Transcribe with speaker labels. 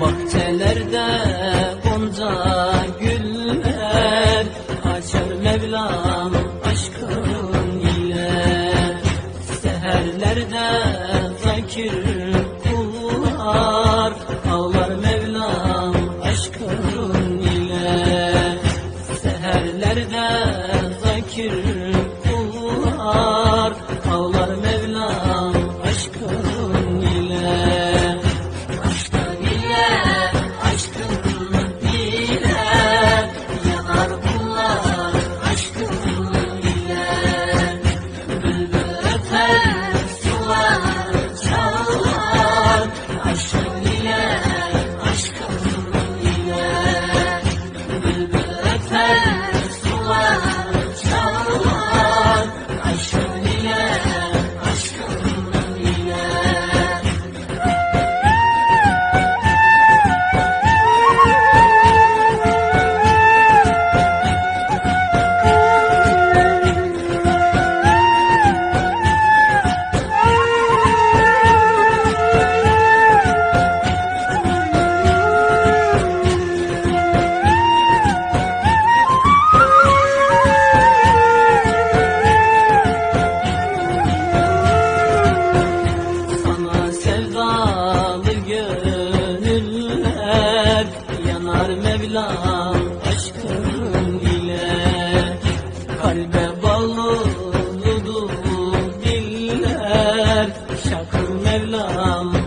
Speaker 1: Bahçelerde gonca güller Açar Mevlam aşkın ile Seherlerde zakir kullar Ağlar Mevlam aşkın ile Seherlerde zakir Sar Mevlam aşkın ile Kalbe bağlıdır diller Şakır Mevlam